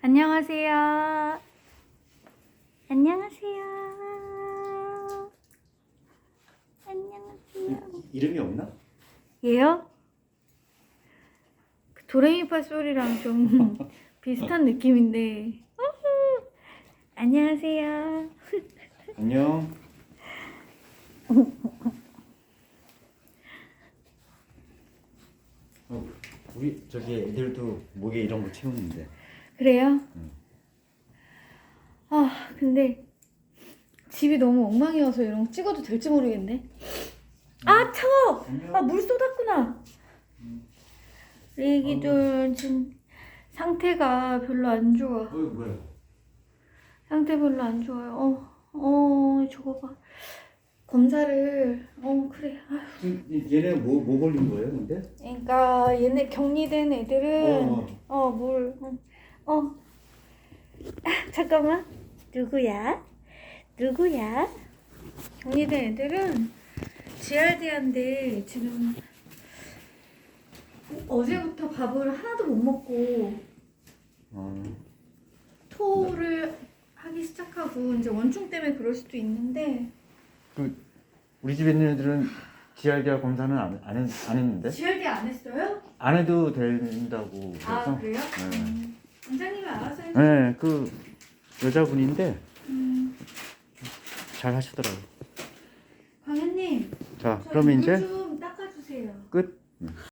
안녕하세요. 안녕하세요. 안녕하세요. 이름이 없나? 얘요? 그 도레미파 소리랑 좀 비슷한 느낌인데. 우후. 안녕하세요. 안녕. 어, 우리 저기 애들도 목에 이런 거 채우는데. 그래요? 응. 아, 근데 집이 너무 엉망이어서 이런 거 찍어도 될지 모르겠네. 아, 차워! 안녕. 아, 물 쏟았구나. 우리 애기들 지금 상태가 별로 안 좋아. 어 뭐야? 상태 별로 안 좋아요. 어, 어, 저거 봐. 검사를, 어, 그래. 아휴. 지금 얘네 뭐, 뭐 걸린 거예요, 근데? 그러니까 얘네 격리된 애들은 어. 어, 물, 어, 어. 아, 잠깐만. 누구야? 누구야? 격리된 애들은 GRD한데 지금 어제부터 밥을 하나도 못 먹고 어, 토를 하기 시작하고 이제 원충 때문에 그럴 수도 있는데 그 우리 집에 있는 애들은 GRDR 검사는 안, 안, 했, 안 했는데? GRD 안 했어요? 안 해도 된다고 그래서. 아 그래요? 네. 음, 알아서. 네, 그 여자분인데 음, 잘 하시더라고요. 광현님 자, 저 그러면 이제 물좀 닦아주세요. 끝.